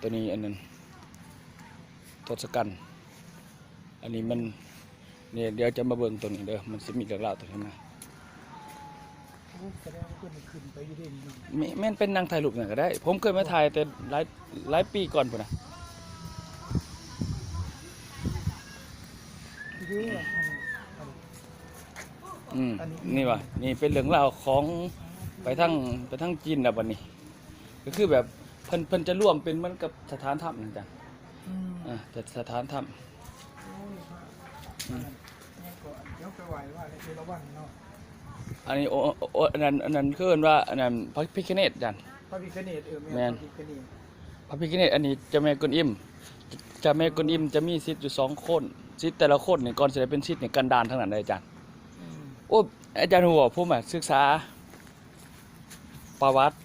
ตัวนี้อันนั้นทศกัณฐ์อันนี้มันเนี่ยเดี๋ยวจะมาเบิ่งตัวนี้เด้อมันสิมีเรื่องราวตัวนี้มาแสดงว่าเพิ่นได้ขึ้นไม่แม่นเป็นนางถ่ายรูปนั่นก็ได้ ผมเคยมาถ่ายแต่หลายหลายปีก่อนพุ่นนะอืมนี่วะนี่เป็นเรื่องราวของไปทั้งไปทั้งจีนแล้วบัดนี้ ก็คือแบบ เพิ่นเพิ่นจะร่วมเป็นเหมือนกับสถานถ้ำนั่นจ้ะอืมอ่าแต่สถานถ้ำโอ้ยพระอันนั้นเนี่ยก็เดี๋ยวไปไหว้ว่าในเอราวัณเนาะอันนี้โอโอโออันนั้นอันนั้นคือเอิ้นว่าอันนั้นพระพิฆเนศจันพระพิฆเนศเออแม่แม่น นพระพิฆเนศพระพิฆเนศอันนี้เจะแม่กวนอิมเจะแม่กวนอิมจะมีศิษย์อยู่สองคนศิษย์แต่ละคนเนี่ยก่อนจะได้เป็นศิษย์เนี่ยกันดานทั้งนั้นเลยอาจารย์อืมโอ้อาจารย์หัวผมอะศึกษาประวัติ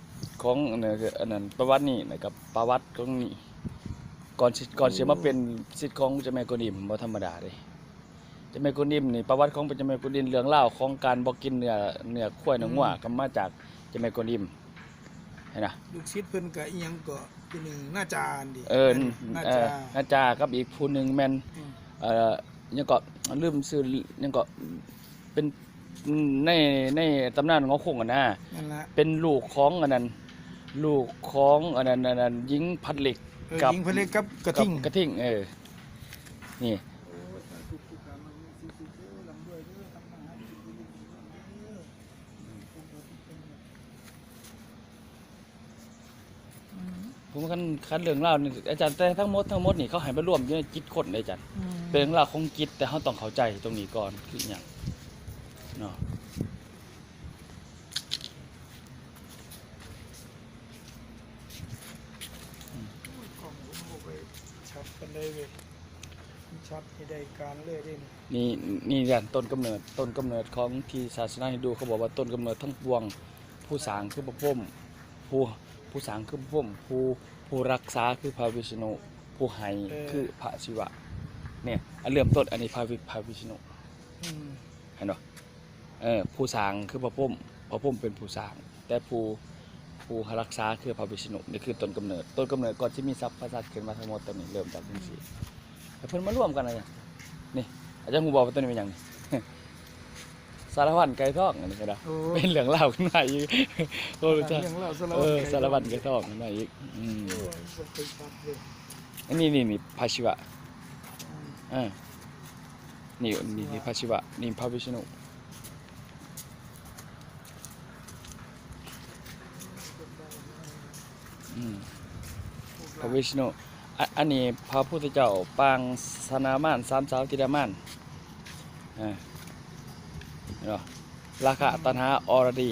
ของอันนั้นคืออันนั้นประวัตินี่นะครับประวัติของนี่ก่อนสิก่อนสิมาเป็นศิษย์ของเจ้าแม่กวนอิมบ่ธรรมดาเลยเจ้าแม่กวนอิมนี่ประวัติของเจ้าแม่กวนอิมเรื่องเล่าวของการบ่กินเนื้อเนื้อควายเนื้องัวก็มาจากเจ้าแม่กวนอิมเห็นนะลูกศิษย์เพิ่นก็อีหยังก็อีหนึ่งหน้าจารย์ดิเออหน้าเอจาออาจารย์กับอีกผู้หนึ่งแม่นอืมเอ่อยังก็ลืมชื่อยังก็เป็นในในตำนานของคงอะนะ นั่นละเป็นลูกของอันนั้น ลูกของอันนั้นอันนั้นหญิงพัดเหล็กเออกับยิงเพนเล็กกับกระทิงกระทิงเออนี่โอ้ยสาธุทุกการมันมีสิสิเด้อลำด้วยเด้อทำมาหากินดีๆเด้ออืมผมคันคันเรื่องเล่าวนี่อาจารย์แต่ทั้งหมดทั้งหมดนี่เขาให้มาร่วมอยู่ในจิตคนเลยอาจารย์อืมเป็นเรื่องราวของจิตแต่เขาต้องเข้าใจตรงนี้ก่อนคืออหย่างเนาะ กล่องผมเอาไปชัด กันได้เว้ยชัดให้ได้การเลยเด้นี่นี่นี่อาจารย์ต้นกำเนิดต้นกำเนิดของที่ศาสนาฮินดูเขาบอกว่าต้นกำเนิดทั้งปวง ผู้สร้างคือพระพรหมผู้ผู้สร้างคือพระพรหมผู้ผู้รักษาคือพระวิษณุผู้ให้คือพระศิวะ เนี่ยอันเริ่มต้นอันนี้พระวิพระวิษณุอืมเห็นบ่เออผู้สร้างคือพระพรหมพระพรหมเป็นผู้สร้าง แต่ผู้ ผู้รักษาคือพระวิษณุนี่คือต้นกำเนิดต้นกำเนิดก่อนที่มีทรัพย์พระสัตว์ขึ้นมาทั้งหมดตอนนี้เริ่มจากที่สี่แต่เพิ่นมาร่วมกันอะไรอย่างนี่อาจารย์หมูบอกว่าต้นนี้เป็นอย่างนี้สารวัตรไก่ทองอันนี้ก็ได้โอ้เป็นเหลืองเล่าขึ้นมาอีกโอ้รู้จักเรื่องเล่าสารเอวัตอรสารวัตรไก่ทองขึ้นมาอีกอืมโอ้ยบ่เคยชัดเลยอันนี้นี่นี่พระศิวะอืมอ่านี่นี่นี่พระศิวะนี่พระวิษณุอืม พระวิษณุอะอันนี้พระพุทธเจ้าปางสนามานสามสาวติดามานอ่าเนาะราคาตันหาอรดี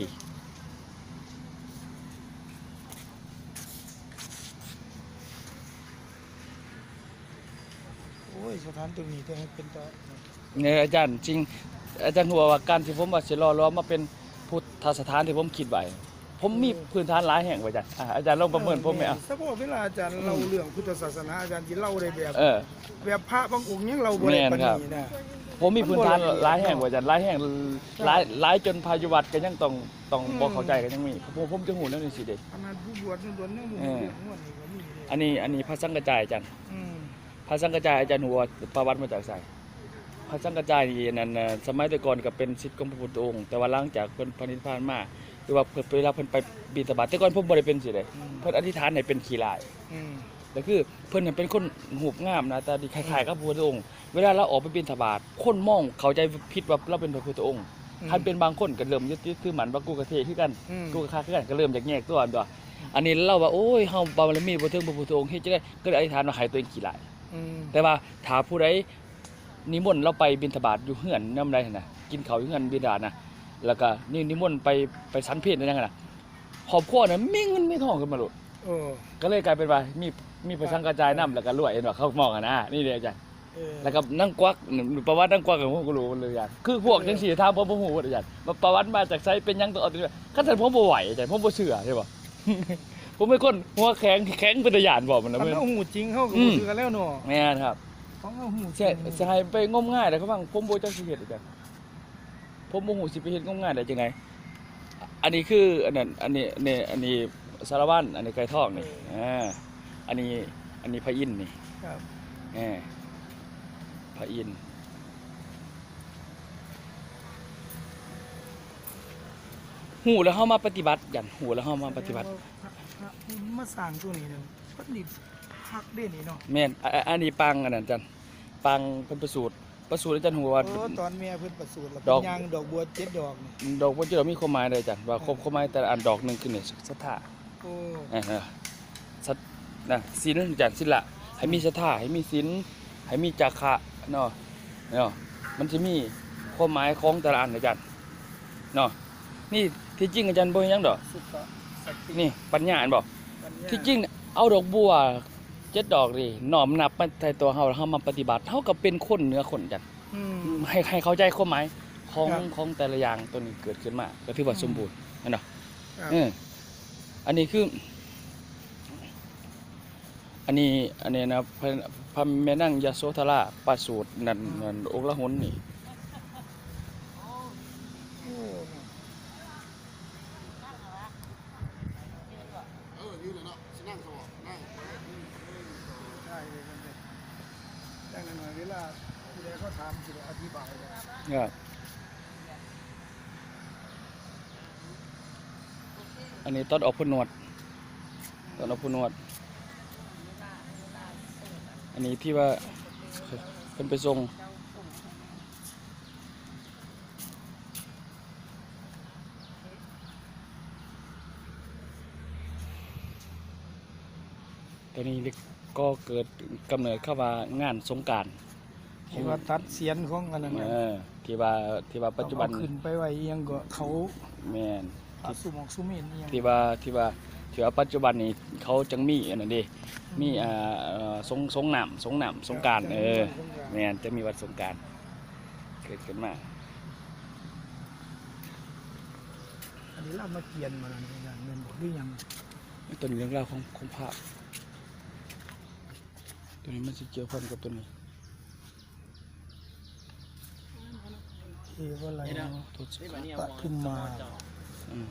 โอ้ยสถานตรงนี้แต่ให้เป็นตาเนี่ยอาจารย์จริงอาจารย์หัวว่าการที่ผมว่าสิรอรอมาเป็นพุทธสถานที่ผมคิดไว้ ผมมีพื้นฐานหลายแห่งไว้อาจารย์อ่าอาจารย์ลองประเมินผมไหมอะถ้าบอกเวลาอาจารย์เล่าเรื่องพุทธศาสนาอาจารย์ที่เล่าได้แบบเออ แบบพระบางองค์ยังเราบ่ได้ปานนี้นะ ผมมีพื้นฐานหลายแห่งไว้อาจารย์หลายแห่งหลายหลายจนพายุวัดก็ยังต้องต้องบอกเข้าใจกันยังมีผมผมจะหูเรื่องนี้สิเด็ขนาดผู้บวชนั่นตัวนึงหมู่เออเรื่องม่วนนี่ก็มีเลยอันนี้อันนี้พระสังกระจายอาจารย์ อืมพระสังกระจายอาจารย์หัวประวัติมาจากไสพระสังกระจายนี่นั่นน่ะสมัยแต่ก่อนก็เป็นศิษย์ของพระพุทธองค์ แต่ว่าหลังจากเพิ่นพระนิพพานมา คือว่าเพิ่นเวลาเพิ่นไปบิณฑบาตแต่ก่อนเพิ่นบ่ได้เป็นสิเด้อืม เพิ่นอธิษฐานให้เป็นขี้ลายอืมก็คือเพิ่นน่ะเป็นคนหูปงามหนะตาดีคล้ายๆกับพระพุทธองค์เวลาเราออกไปบิณฑบาตคนมองเข้าใจผิดว่าเราเป็นพระพุทธองค์คันเป็นบางคนก็เริ่มยึดคือหมันว่ากูกะเทคือกัน อืม กูกะคาคือกันก็เริ่มจากแยกตัวอันตัวอันนี้เล่าว่าโอ้ยเฮาบารมีบ่ถึงพระพุทธองค์เฮ็ดจังได๋ก็เลยอธิษฐานว่าให้ตัวเองขี้ลาย อืมแต่ว่าถ้าผู้ใดนิมนต์เราไปบิณฑบาตอยู่เฮือนนำใดหั่นน่ะกินข้าวอยู่เฮือนบิดานะ แล้วก็นี่นิมนต์ไปไปสันเพลนั่นน่ะครอบครัวน่ะมีเงินมีทองขึ้นมาโลดเออก็เลยกลายเป็นว่ามีมีประชังกระจายน้ำแล้วก็รวยเห็นว่าเขามองกันนะนี่เด้อาจารย์เออแล้วก็นั่งกวักประวัตินั่งกวักกับผมก็รู้เลยอาจารย์คือพวกจังซี่ทางผมบ่ฮู้ว่าอาจารย์ว่าประวัติมาจากไสเป็นหยังต้องเอาตัวคันท่านผมบ่ไหวอาจารย์ผมบ่เชื่อใช่ป่ะ ผมเป็นคนหัวแข็งแข็งเป็นตะยานบอกมันนะคันเพิ่นเอาหูจริงเฮาก็อืบ่มเชื่อแล้วเนาะแม่นครับต้องเอาหูจใช่ริงจะให้ไปงมง่ายแต่เขาฟังผมโบจักสิเฮ็ดอาจารย์ ผมโมโหสิไปเฮ็ดงมง่ายได้จังไงอันนี้คืออันนั้นอันนี้เนี่ยอันนี้สารวัตรอันนี้ไก่ทองนี่อ่าอันนี้อันนี้พระอินทร์นี่ครับแหมพระอินทร์หูแล้วเฮามาปฏิบัติยันหูแล้วเฮามาปฏิบัติพระพระผู้มาสร้างตัวนี้เนี่ยเพิ่นนี่พักเด่นนี่เนาะแม่นอะอะอันนี้ปังอันนั้นจันปังเพิ่นประสูตร ประสูตรอาจารย์หัวว่า โอ้ตอนแม่เพิ่นประสูติแล้วดอกเพิ่นย่างดอกบัวเจ็ดดอกนี่ดอกบ่เจอมีความหมายใดจันว่าครบความหมายแต่ละอันดอกหนึงคือนี่ศรัทธาโอ้เออเออสัตนะศีลจันศีลละให้มีศรัทธาให้มีศีลให้มีจาคะเนาะเนาะมันจะมีความหมายของแต่ละอันอาจารย์เนาะนี่ที่จริงอาจารย์บ่เฮ็ดหยังดอกสุขะสักตินี่ปัญญาอันบอกปัญญาที่จริงน่ะเอาดอกบัว เจ็ดดอกนี่น้อมนับมาใส่ตัวเฮาแล้วเฮามาปฏิบัติเฮาก็เป็นคนเหนือคนจันอืม ให้ให้เข้าใจความหมายของครับของแต่ละอย่างตัวนี้เกิดขึ้นมาก็ถือว่าสมบูรณ์นั่นเนาะครับ เอออันนี้คือ อันนี้ อันนี้นะพระพระแม่นั่งยโสธราประสูตรนั่นนั่นองค์ละหนนี่ โอ้ เออยืนเลยเนาะสินั่งสมองนั่ง ใช่เลยมันเป็นดังนั้นเวลา ผู้ใดเขาถามสิอธิบายครับอันนี้ตอนออกพนวดตอนออกพนวด อันนี้ที่ว่าเป็นไปส่งตอนนี้ก็เกิดกำเนิดเข้ามางานสงการ ที่ว่าตัดเสียนของอันนั้นเอน่ะอที่ว่าที่ว่าปัจจุบันเอาขึ้นไปไว้อิหยังก็เขาแม่นอาสุหมอกสุเมนอิหยังที่ว่าที่ว่าที่ว่าปัจจุบันนี้เขาจังมีอันนั้นเดิมีอ่าเอ่อสงสงน้ำสงน้ำสงกรารเออแม่นจะมีวัดสงกรารเกิดขึ้นมาอันนี้เรามาเกียนมาแล้วนี่นะเงินบอกหรือยังตัวนี้เรื่องราวของของภาพตัวนี้มันจะเกี่ยวพันกับตัวนี้ เทวอะไรเนาะตัวสุดปทุมมาอืม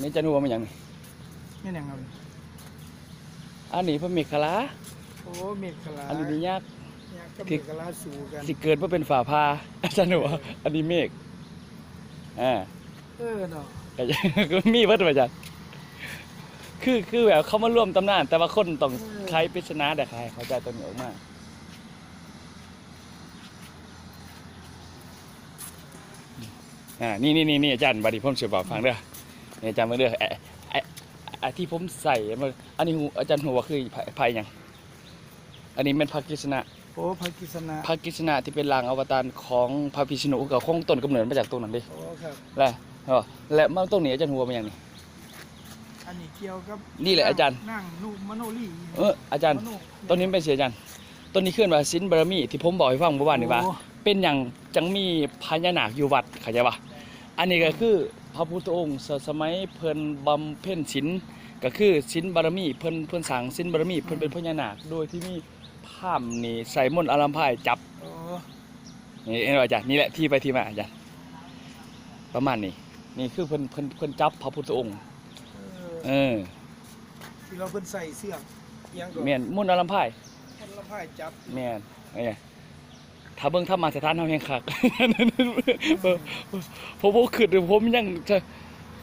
นี่จะรู้ว่ามันหยังนี่นี่ยังไงอันนี้พระเมฆขลาโอ้เมฆขลาอันนี้มียากเนี่ยก็เมฆขลาสู่กันสิเกิดว่าเป็นฝ่าพาอาจารย์หนูว่าอันนี้เมฆอ่าเออเนาะก็จะก็มีวัดประจันคือคือแบบเขามาร่วมตำนาน แต่ว่าคนต้องใครปริศนาแต่ใครเขาใจตัวเหนียวมาก อ่านี่นี่นี่นี่อาจารย์บัดนี้ผมเสียบอกฟังเด้อนี่อาจารย์มาเด้อไอ้ไอ้ไอ้ที่ผมใส่มันอันนี้หูอาจารย์หัวาคือไผ่ไผ่หยังอันนี้เป็นพระกฤษณะโอ้พระกิษณะพระกฤษณะที่เป็นลางอวตารของพระพิษณุกับคงต้นกำเนิดมาจากตรงนั้นดิโอ้ครับและเออและมาตรงนี้อาจารย์หัวมาอย่างนี้อันนี้เกี่ยวกับนี่แหละอาจารย์นั่งนุมโนรีเอออาจารย์มโนต้นนี้เป็นเสียอาจารย์ต้นนี้ขึ้นว่าสินบารมีที่ผมบอกให้ฟังเมื่อวานนี่ว่าโอ้เป็นอย่างจังมีพญานาคอยู่วัดเข้าใจปะอันนี้ก็คือพระพุทธองค์สสมัยเพิ่นบำเพ็ญศีลก็คือศีลบารมีเพิ่นเพิ่นสั่งศีลบารมีเพิ่นเป็นพญานาคโดยที่มีภาพนี่ใส่มนต์อารามพายจับโอ้นี่เห็นบ่อาจารย์นี่แหละที่ไปที่มาอาจารย์ประมาณนี้นี่คือเพิ่นเพิ่นเพิ่นจับพระพุทธองค์ เออเออที่เราเพิ่นใส่เสื้ออิหยังก็แม่นมนต์อารามพายคนละพ่ายจับแม่นไอ้ ถ้าเบิ่งธรรมสถานเฮาแห่งคักผมบ่คิดว่าผมยังจะ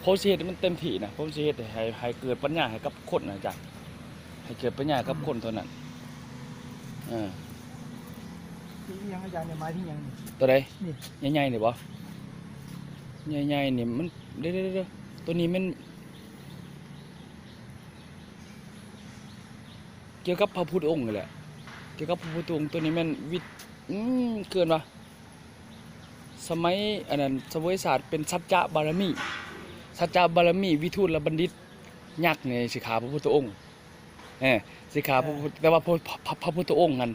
ผมสิเฮ็ดให้มันเต็มที่นะผมสิเฮ็ดให้ให้เกิดปัญญาให้กับคนนะจ๊ะให้เกิดปัญญากับคนเท่านั้นเออที่อิหยังอาจารย์เนี่ยหมายถึงหยังนี่ตัวใดนี่ใหญ่ๆนี่บ่ใหญ่ๆนี่มันเด้อๆๆตัวนี้มันเกี่ยวกับพระพุทธองค์นี่แหละเกี่ยวกับพระพุทธองค์ตัวนี้แมันวิทย์ อืมเกินปะสมัยอันนั้นสมัยศาสตร์เป็นสัจจะบารมีสัจจะบารมี วิทูลและบัณฑิตยักษ์ในสิขาพระพุทธองค์เออสิขาพระพุทธแต่ว่าพระพระพระพุทธองค์นั้น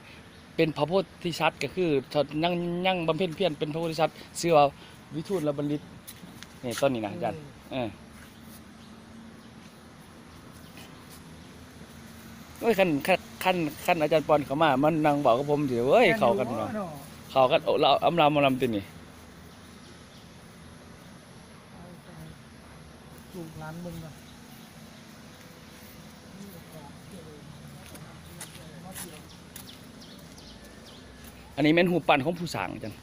เป็นพระโพธิสัตว์ก็คือยังยังบำเพ็ญเพียรเป็นพระโพธิสัตว์ชื่อว่าวิทูลและบัณฑิตนี่ต้นนี้นะอาจารย์เออโอ้ยคันคัน คันคันอาจารย์ปอนเขามา มันนั่งบอกกับผมสิเว้ยเข้ากันเนาะเนาะเขากันโอ้เราอำลามอลำตินี่ตัวลูกหลานเบิ่งกันอันนี้แม่นหูปั้นของผู้สร้างจัง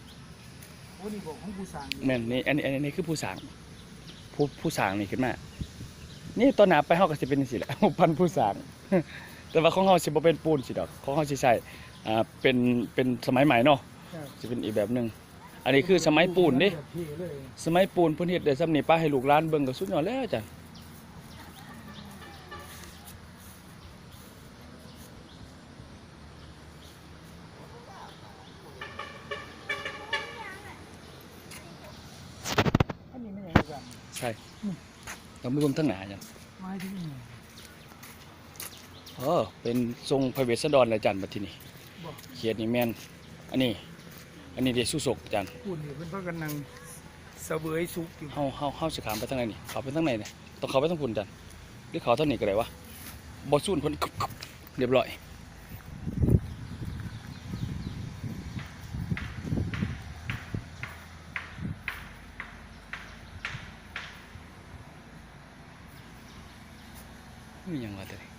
โอ้นี่บอกของผู้สร้างอยู่แม่นนี่อันนี้อันนี้คือผู้สร้าง ผู้ผู้สร้างนี่ขึ้นมา นี่ตอนหนาไปเฮาก็สิเป็นจังซี่แหละหูปั้นผู้สร้าง แต่ว่าของเฮาสิบ่เป็นปูนสิดอกของเฮาสิใช้อ่าเป็นเป็นสมัยใหม่เนาะครับสิเป็นอีกแบบหนึงอันนี้คือสมัยปูนเด้แบบพี่เลยสมัยปูนเพิ่นเฮ็ดได้ซำนี้ป้าให้ลูกหลานเบิ่งก็สุดยอดแล้วจ้ะอันนี้ไม่ใช่กันใช่เราไม่เบิ่งทั้งหน้าจ้ะไม้ที่นี่ เออเป็นทรงพระเวสสันดรเลยจันบัดทีนี้บอกเขียนนี่แม่นอันนี้ อันนี้เดชสุศกจันพูดนี่เป็นพระกันนังเสวยสุกอยู่เฮาเฮาเฮาสิขามไปทางไหนนี่เขาไปทางไหนเนี่ยต้องเขาไปทางพุ่นจันหรือเขาทางนี้ก็ได้วะบ่สู้นเพิ่นกึบกึบเรียบร้อยมีหยังวะตัวนี้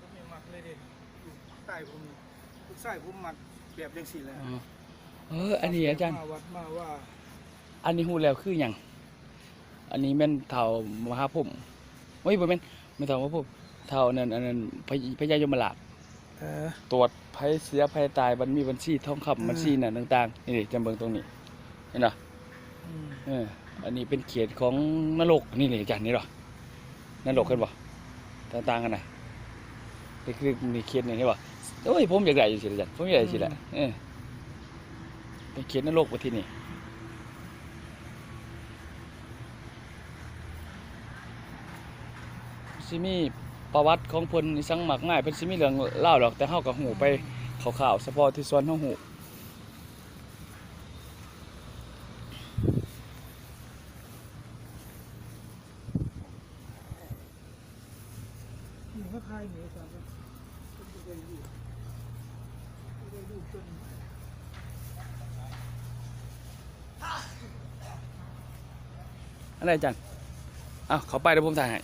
ผมยังมักเลยเด็ดอยู่ใต้ผม ลูกชายผมมักแบบจังสี่แหละอ๋อเออ อันนี้อาจารย์ มาวัดมาว่าอันนี้ฮู้แล้วคือหยังอันนี้แม่นเท่ามหาพรหมโอ้ยบ่แม่นไม่นเท่ามหาพรหมเท่านั้นอันนั้นพญพญายมราชเออ ตรวจภัยเสียภัยตายมันมีบัญชีทองคำอืม บัญชีนั่นต่างๆนี่จำเบิ่งตรงนี้เห็นบ่อืมเออ อันนี้เป็นเขตของนรกนี่นี่อาจารย์นี่หรอนรกกันบ่ต่างๆกันน่ะ นี่คือนี่เขตนี่เห็นบ่โอ้ยผมอยากได้จังซี่อาจารย์ผมอยากได้จังซี่แหละเออเป็นเขตนรกว่าที่นี่สิมีประวัติของเพิ่นนี่สังมากมายเพิ่นสิมีเรื่องเล่าดอกแต่เฮาก็ฮู้ไปคร่าวๆเฉพาะที่ส่วนเฮาฮู้ นี่เขาทายเหนือกันนะผมจะได้อยู่จะได้อยู่จน อะไรอาจารย์อ้าวขอไปเดี๋ยวผมถ่ายให้